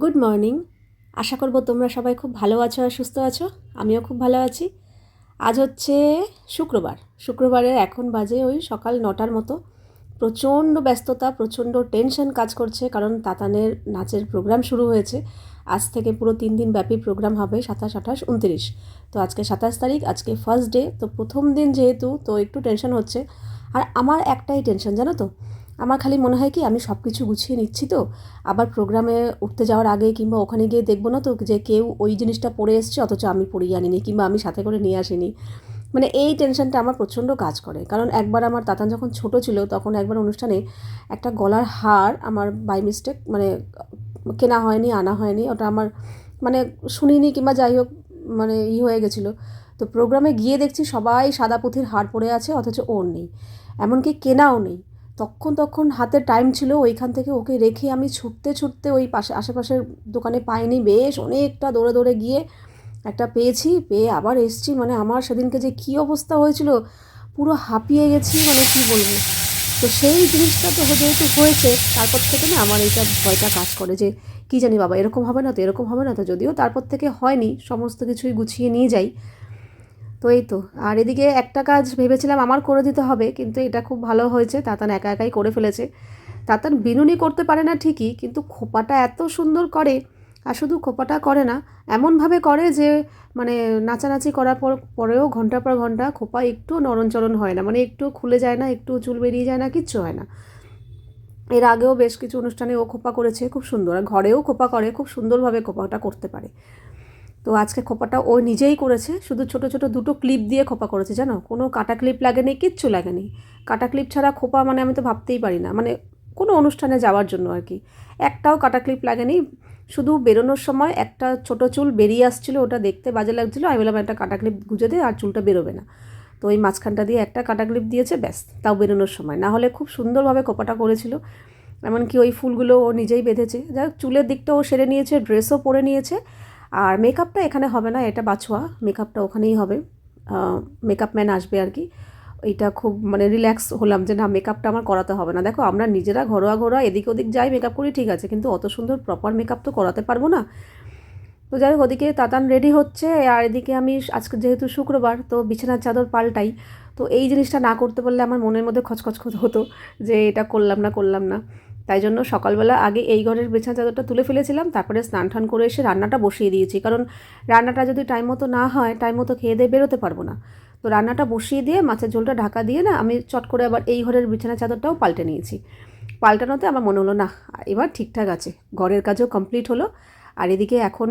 Good morning আশা করব তোমরা সবাই খুব ভালো আছো আর সুস্থ আছো। আমিও খুব ভালো আছি। আজ হচ্ছে শুক্রবার। শুক্রবারের এখন বাজে ওই সকাল নটার মতো। প্রচণ্ড ব্যস্ততা, প্রচণ্ড টেনশন কাজ করছে কারণ তাতানের নাচের প্রোগ্রাম শুরু হয়েছে। আজ থেকে পুরো তিন দিন ব্যাপী প্রোগ্রাম হবে সাতাশ আঠাশ উনত্রিশ। তো আজকে সাতাশ তারিখ, আজকে ফার্স্ট ডে তো প্রথম দিন যেহেতু, তো একটু টেনশন হচ্ছে। আর আমার একটাই টেনশন জানো তো? আমার খালি মনে হয় কি, আমি সব কিছু গুছিয়ে নিচ্ছি তো। আবার প্রোগ্রামে উঠতে যাওয়ার আগে কিংবা ওখানে গিয়ে দেখব না তো যে কেউ ওই জিনিসটা পরে এসছে, অথচ আমি পরিয়ে আনিনি কিংবা আমি সাথে করে নিয়ে আসিনি। মানে এই টেনশনটা আমার প্রচণ্ড কাজ করে। কারণ একবার আমার তাতান যখন ছোট ছিল, তখন একবার অনুষ্ঠানে একটা গলার হার আমার বাই মিস্টেক মানে কেনা হয়নি, আনা হয়নি, ওটা আমার মানে শুনিনি কিংবা যাই হোক মানে ই হয়ে গেছিল। তো প্রোগ্রামে গিয়ে দেখছি সবাই সাদা পুঁথির হার পরে আছে, অথচ ওর নেই। এমনকি কেনাও নেই। তখন তখন হাতে টাইম ছিল, ওইখান থেকে ওকে রেখে আমি ছুটতে ছুটতে ওই পাশে, আশেপাশের দোকানে পাইনি। বেশ অনেকটা দৌড়ে দৌড়ে গিয়ে একটা পেয়েছি, পেয়ে আবার এসছি। মানে আমার সেদিনকে যে কী অবস্থা হয়েছিল, পুরো হাঁপিয়ে গেছি মানে কী বলব। তো সেই জিনিসটা তো যেহেতু হয়েছে, তারপর থেকে না আমার এইটা ভয়টা কাজ করে যে, কী জানি বাবা, এরকম হবে না তো, এরকম হবে না তো, যদিও তারপর থেকে হয়নি, সমস্ত কিছুই গুছিয়ে নিয়ে যাই। তো এই তো। আর এদিকে একটা কাজ ভেবেছিলাম আমার করে দিতে হবে, কিন্তু এটা খুব ভালো হয়েছে, তাতান একা একাই করে ফেলেছে। তাতান বিনুনি করতে পারে না ঠিকই, কিন্তু খোপাটা এত সুন্দর করে, আর শুধু খোপাটা করে না, এমনভাবে করে যে মানে নাচানাচি করার পর, পরেও ঘণ্টার পর ঘণ্টা খোপা একটু নরণচরণ হয় না মানে একটু খুলে যায় না, একটু চুল বেরিয়ে যায় না, কিচ্ছু হয় না। এর আগেও বেশ কিছু অনুষ্ঠানে ও খোপা করেছে, খুব সুন্দর। আর ঘরেও খোপা করে, খুব সুন্দরভাবে খোপাটা করতে পারে। তো আজকে খোপাটা ও নিজেই করেছে, শুধু ছোট ছোট দুটো ক্লিপ দিয়ে খোপা করেছে, জানো? কোনো কাটা ক্লিপ লাগেনি কিচ্ছু লাগেনি কাটা ক্লিপ ছাড়া খোপা মানে আমি তো ভাবতেই পারি না। মানে কোনো অনুষ্ঠানে যাওয়ার জন্য আর কি। একটাও কাটা ক্লিপ লাগেনি শুধু বেরোনোর সময় একটা ছোট চুল বেরিয়ে আসছিল, ওটা দেখতে বাজে লাগছিল, আমি বললাম একটা কাটা ক্লিপ গুঁজে দে আর চুলটা বেরোবে না। তো ওই মাঝখানটা দিয়ে একটা কাটা ক্লিপ দিয়েছে, ব্যাস, তাও বেরোনোর সময়। না হলে খুব সুন্দরভাবে খোপাটা করেছিল। এমনকি ওই ফুলগুলো ও নিজেই বেঁধেছে। যাই চুলের দিকটা ও সেরে নিয়েছে ড্রেসও পরে নিয়েছে। আর মেকআপটা এখানে হবে না, এটা বাছোয়া, মেকআপটা ওখানেই হবে। মেকআপ ম্যান আসবে আর কি। এটা খুব মানে রিল্যাক্স হলাম যে না, মেকআপটা আমার করাতে হবে না। দেখো, আমরা নিজেরা ঘরোয়া ঘরোয়া এদিক ওদিক যাই মেকআপ করি, ঠিক আছে, কিন্তু অত সুন্দর প্রপার মেকআপ তো করাতে পারব না। তো যাই হোক, ওদিকে তাতান রেডি হচ্ছে, আর এদিকে আমি আজকে যেহেতু শুক্রবার, তো বিছানার চাদর পাল্টাই। তো এই জিনিসটা না করতে পারলে আমার মনের মধ্যে খচখচ হতো যে এটা করলাম না করলাম না। তাই জন্য সকালবেলা আগে এই ঘরের বিছানা চাদরটা তুলে ফেলেছিলাম, তারপরে স্নান টান করে এসে রান্নাটা বসিয়ে দিয়েছি। কারণ রান্নাটা যদি টাইম মতো না হয় টাইম মতো খেয়ে দিয়ে বেরোতে পারব না। তো রান্নাটা বসিয়ে দিয়ে মাছের ঝোলটা ঢাকা দিয়ে না আমি চট করে আবার এই ঘরের বিছানা চাদরটাও পাল্টে নিয়েছি। পাল্টানোতে আমার মনে হলো না এবার ঠিকঠাক আছে। ঘরের কাজও কমপ্লিট হলো। আর এদিকে এখন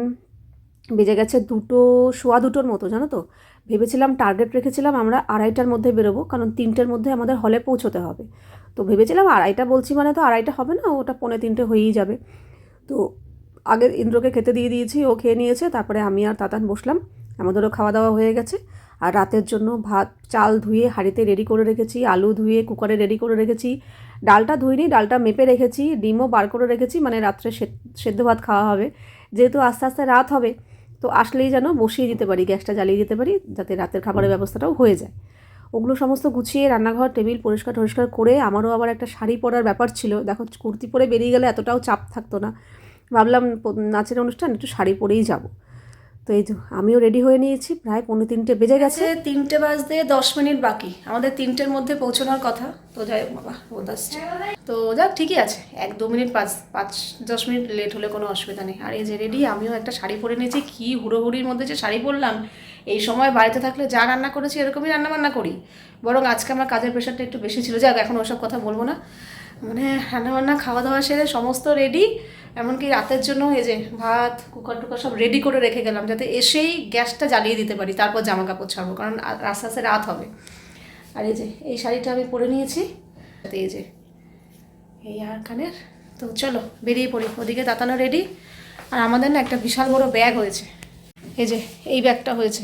বেজে গেছে দুটো, সোয়া দুটোর মতো, জানো তো? ভেবেছিলাম টার্গেট রেখেছিলাম আমরা আড়াইটার মধ্যে বেরোবো, কারণ তিনটের মধ্যে আমাদের হলে পৌঁছতে হবে। তো ভেবেছিলাম আড়াইটা বলছি মানে তো আড়াইটা হবে না ওটা পৌনে তিনটে হয়েই যাবে। তো আগে ইন্দ্রকে খেতে দিয়ে দিয়েছি ও খেয়ে নিয়েছে তারপরে আমি আর তাতান বসলাম। আমাদেরও খাওয়া দাওয়া হয়ে গেছে। আর রাতের জন্য ভাত চাল ধুয়ে হাঁড়িতে রেডি করে রেখেছি আলু ধুয়ে কুকারে রেডি করে রেখেছি ডালটা ধুইনি ডালটা মেপে রেখেছি ডিমও বার করে রেখেছি মানে রাত্রে সেদ্ধ ভাত খাওয়া হবে। যেহেতু আস্তে আস্তে রাত হবে তো আসলেই যেন বসিয়ে দিতে পারি গ্যাসটা জ্বালিয়ে দিতে পারি যাতে রাতের খাবারের ব্যবস্থাটাও হয়ে যায়। ওগুলো সমস্ত গুছিয়ে রান্নাঘর, টেবিল পরিষ্কার টরিষ্কার করে আমারও আবার একটা শাড়ি পরার ব্যাপার ছিল। দেখো, কুর্তি পরে বেরিয়ে গেলে এতটাও চাপ থাকতো না। ভাবলাম নাচের অনুষ্ঠান, একটু শাড়ি পরেই যাব। তো এই আমিও রেডি হয়ে নিয়েছি, প্রায় পৌনে তিনটে বেজে গেছে। তিনটে বাজতে দশ মিনিট বাকি। আমাদের তিনটের মধ্যে পৌঁছানোর কথা। তো যাই বাবা, ও আসছে তো যাক, ঠিকই আছে। এক দু মিনিট পাঁচ পাঁচ, দশ মিনিট লেট হলে কোনো অসুবিধা নেই। আর এই যে রেডি আমিও একটা শাড়ি পরে নিয়েছি। কী হুড়োহুড়ির মধ্যে যে শাড়ি পরলাম। এই সময় বাড়িতে থাকলে যা রান্না করেছি, এরকমই রান্না বান্না করি। বরং আজকে আমার কাজের প্রেশারটা একটু বেশি ছিল। যাক, এখন ওসব কথা বলব না। মানে রান্নাবান্না, খাওয়া দাওয়া সেরে সমস্ত রেডি এমনকি রাতের জন্য এই যে ভাত, কুকার টুকার সব রেডি করে রেখে গেলাম যাতে এসেই গ্যাসটা জ্বালিয়ে দিতে পারি, তারপর জামা কাপড় ছাড়বো, কারণ আস্তে আস্তে রাত হবে। আর এই যে, এই শাড়িটা আমি পরে নিয়েছি। এই যে, এই আর কানের। তো চলো, বেরিয়ে পড়ি। ওদিকে তাতানো রেডি আর আমাদের না একটা বিশাল বড় ব্যাগ হয়েছে। এই যে, এই ব্যাগটা হয়েছে।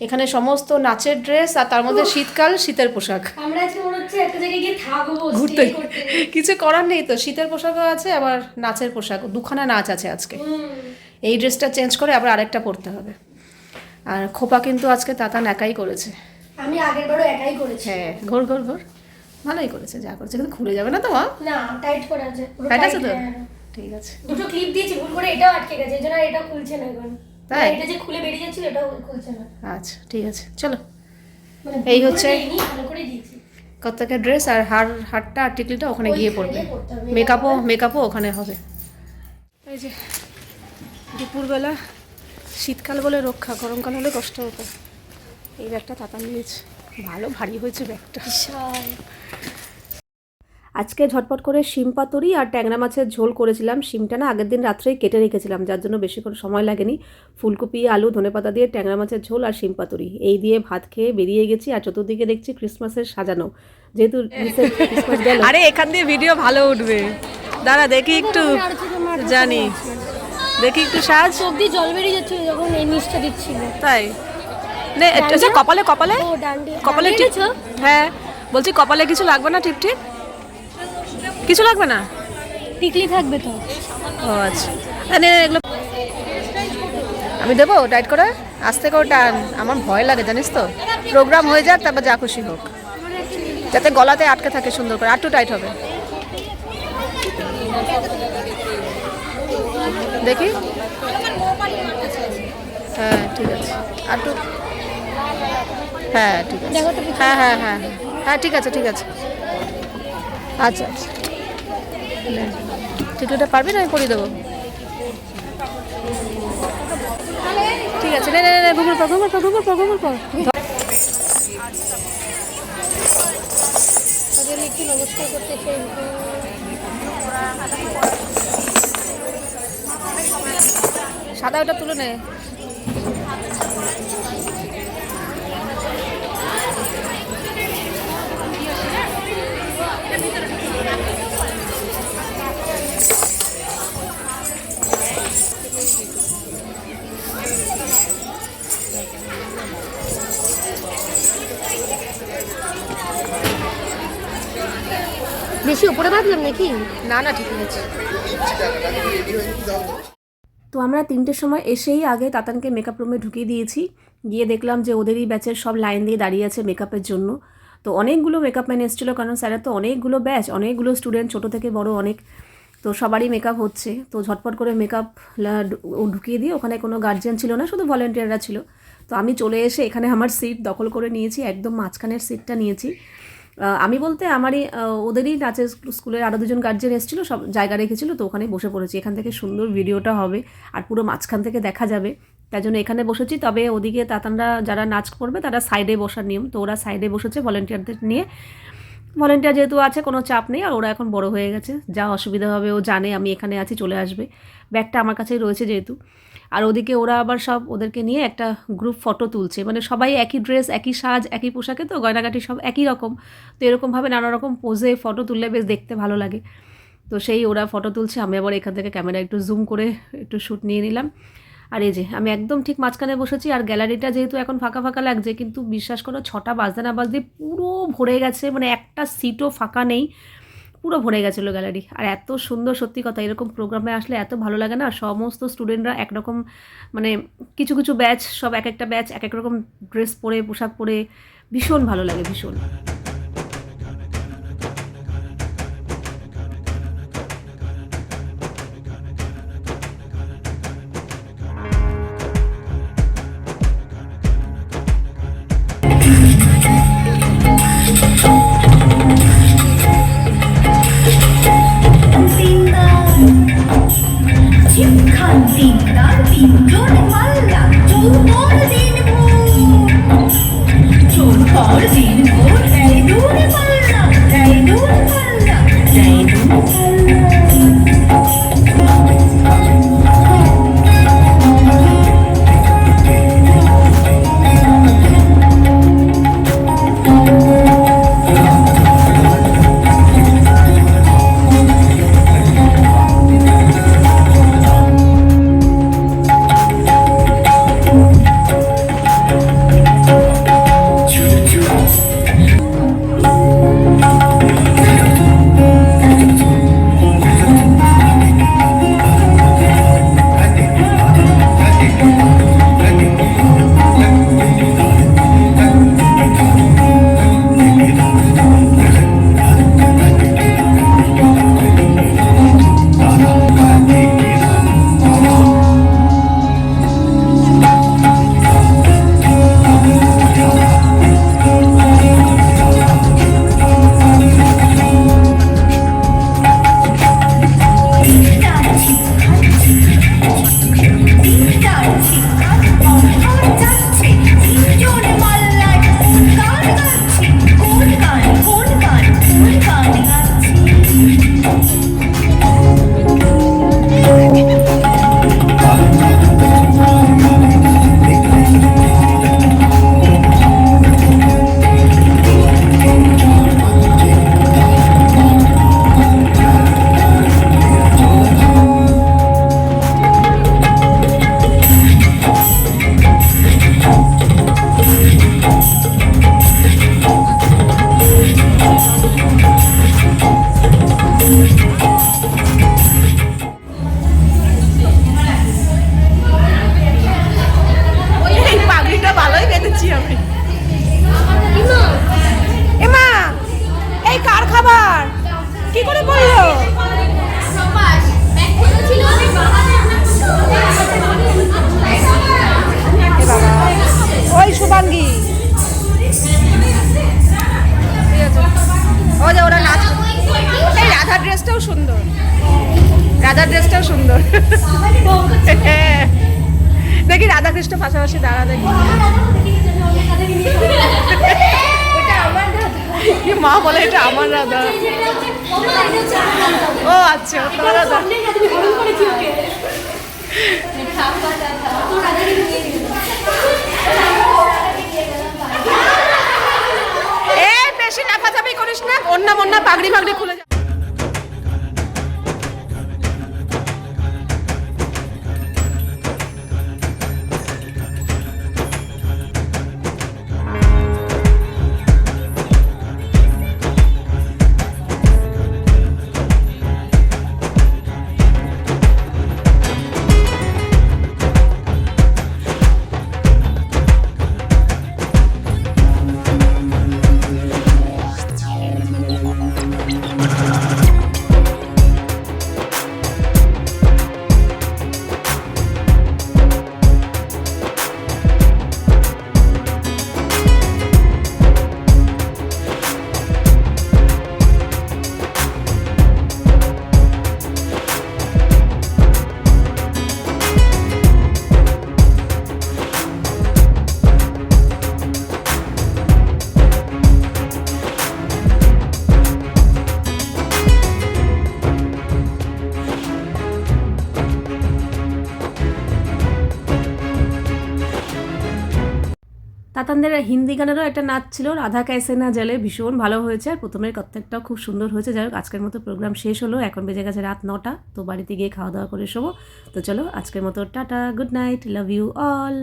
এখানে সমস্ত নাচের ড্রেস আর তার মধ্যে শীতকাল শীতের পোশাক। আমরা আজকে মনে হচ্ছে একটা জায়গায় গিয়ে থাকব ঘুরতে। কিছু করার নেই তো শীতের পোশাকও আছে আবার নাচের পোশাক দুখানা নাচ আছে আজকে। এই ড্রেসটা চেঞ্জ করে আবার আরেকটা পরতে হবে। আর খোপা কিন্তু আজকে তাতান একাই করেছে। আমি আগের বারও একাই করেছি। হ্যাঁ ঘোর ঘোর ঘোর। ভালোই করেছে যা করেছে। কিন্তু খুলে যাবে না তো মা? না টাইট করা আছে। Tight আছে তো? হ্যাঁ। ঠিক আছে। দুটো ক্লিপ দিয়েছি ভুল করে এটাও আটকে গেছে এই জন্য আর এটা খুলছে না এখন। তাই? এটা যে খুলে বেরিয়ে যাচ্ছিল এটাও খুলছে না। আচ্ছা ঠিক আছে চলো। মানে এই হচ্ছে- দিইনি, ভালো করে দিয়েছি। কত্তাকে ড্রেস আর হার হারটা আর টিকলিটা ওখানে গিয়ে পড়বে। মেকআপও মেকআপও ওখানে হবে। এই যে দুপুরবেলা শীতকাল বলে রক্ষা গরমকাল হলে কষ্ট হতো। এই ব্যাগটা তাতা নিয়েছে। ভালো ভারী হয়েছে ব্যাগটা। আজকে ঝটপট করে শিম পাতুরি আর ট্যাংরা মাছের ঝোল করেছিলাম। শিমটা না আগের দিন রাত্রেই কেটে রেখেছিলাম যার জন্য বেশিক্ষণ সময় লাগেনি। ফুলকপি আলু ধনেপাতা দিয়ে ট্যাংরা মাছের ঝোল আর শিম পাতুরি। এই দিয়ে ভাত খেয়ে বেরিয়ে গেছি আর চতুর্দিকে দেখছি ক্রিসমাসের সাজানো। যেহেতু ক্রিসমাস গেল। আরে এখান দিয়ে ভিডিও ভালো উঠবে। দাঁড়া দেখি একটু জানি। দেখি একটু সাজ। দিয়ে জল বেরিয়ে যাচ্ছিল যখন এই নিচটা দিচ্ছিল। তাই। নে আচ্ছা কপালে কপালে? ও কপালে টিপ হ্যাঁ বলছি কপালে কিছু লাগবে না টিপ টিপ কিছু লাগবে না? টিকলি থাকবে তো। ও আচ্ছা। আ, নে নে, এগুলো আমি দেবো টাইট করে? আস্তে করে টান আমার ভয় লাগে জানিস তো? প্রোগ্রাম হয়ে যাক তারপর যা খুশি হোক। যাতে গলাতে আটকে থাকে সুন্দর করে আরটু টাইট হবে। দেখি। হ্যাঁ ঠিক আছে। আরটু হ্যাঁ ঠিক আছে। হ্যাঁ হ্যাঁ হ্যাঁ হ্যাঁ ঠিক আছে ঠিক আছে। আচ্ছা আচ্ছা। টিটুটা পারবি না? আমি পরিয়ে দেবো। ঠিক আছে, নে নে ঘুমুর পর ঘুমুর পর ঘুমুর পর ঘুমুর পর। সাদা ওটা তুলে নে। নাকি? না না ঠিক আছে। তো আমরা তিনটের সময় এসেই আগে তাতানকে মেকআপ রুমে ঢুকিয়ে দিয়েছি। গিয়ে দেখলাম যে ওদেরই ব্যাচের সব লাইন দিয়ে দাঁড়িয়ে আছে মেকআপের জন্য। তো অনেকগুলো মেকআপ ম্যান এসেছিল কারণ স্যারের তো অনেকগুলো ব্যাচ অনেকগুলো স্টুডেন্ট ছোট থেকে বড় অনেক। তো সবারই মেকআপ হচ্ছে। তো ঝটপট করে মেকআপ ঢুকিয়ে দিয়ে ওখানে কোনো গার্জিয়ান ছিল না শুধু ভলেন্টিয়াররা ছিল। তো আমি চলে এসে এখানে আমার সিট দখল করে নিয়েছি একদম মাঝখানের সিটটা নিয়েছি। আমি বলতে আমারই ওদেরই নাচের স্কুলের আরও দুজন গার্জেন এসেছিল, সব জায়গা রেখেছিলো, তো ওখানে বসে পড়েছি। এখান থেকে সুন্দর ভিডিওটা হবে আর পুরো মাঝখান থেকে দেখা যাবে। তাই জন্য এখানে বসেছি, তবে ওদিকে তাতানরা যারা নাচ করবে, তারা সাইডে বসার নিয়ম। তো ওরা সাইডে বসেছে ভলেন্টিয়ারদের নিয়ে। ভলেন্টিয়ার যেহেতু আছে, কোনো চাপ নেই, আর ওরা এখন বড় হয়ে গেছে। যা অসুবিধা হবে, ও জানে, আমি এখানে আছি, চলে আসবে। ব্যাগটা আমার কাছেই রয়েছে যেহেতু। আর ওদিকে ওরা আবার সব ওদেরকে নিয়ে একটা গ্রুপ ফটো তুলছে। মানে সবাই একই ড্রেস একই সাজ, একই পোশাকে তো গয়নাগাটি সব একই রকম। তো এরকমভাবে নানা রকম পোজে ফটো তুললে বেশ দেখতে ভালো লাগে। তো সেই ওরা ফটো তুলছে, আমি আবার এখান থেকে ক্যামেরা একটু জুম করে একটু শ্যুট নিয়ে নিলাম। আর এই যে, আমি একদম ঠিক মাঝখানে বসেছি আর গ্যালারিটা যেহেতু এখন ফাঁকা ফাঁকা লাগছে, কিন্তু বিশ্বাস করো ছটা বাজতে না বাজতে পুরো ভরে গেছে মানে একটা সিটও ফাঁকা নেই। পুরো ভরে গেছিল গ্যালারি আর এত সুন্দর সত্যি কথা, এরকম প্রোগ্রামে আসলে এত ভালো লাগে না, সমস্ত স্টুডেন্টরা একরকম মানে কিছু কিছু ব্যাচ সব এক একটা ব্যাচ এক এক রকম ড্রেস পরে, পোশাক পরে, ভীষণ ভালো লাগে, ভীষণ। রাধাকৃষ্ণ পাশাপাশি দাঁড়া দেখি ওটা আমার দাদা। কি মা বলে এটা আমার রাধা ও আচ্ছা তোমার রাধা বেশি করিস না। অন্য মন্না পাগড়ি ফাগড়ি খুলে তাতানদের হিন্দি গানেরও একটা নাচ ছিল, রাধা ক্যাসে না জলে ভীষণ ভালো হয়েছে আর প্রথমের প্রত্যেকটাও খুব সুন্দর হয়েছে। যাই হোক, আজকের মতো প্রোগ্রাম শেষ হলো। এখন বেজে গেছে রাত নটা। তো বাড়িতে গিয়ে খাওয়া দাওয়া করে শোবো। তো চলো, আজকের মতো tata good night love you all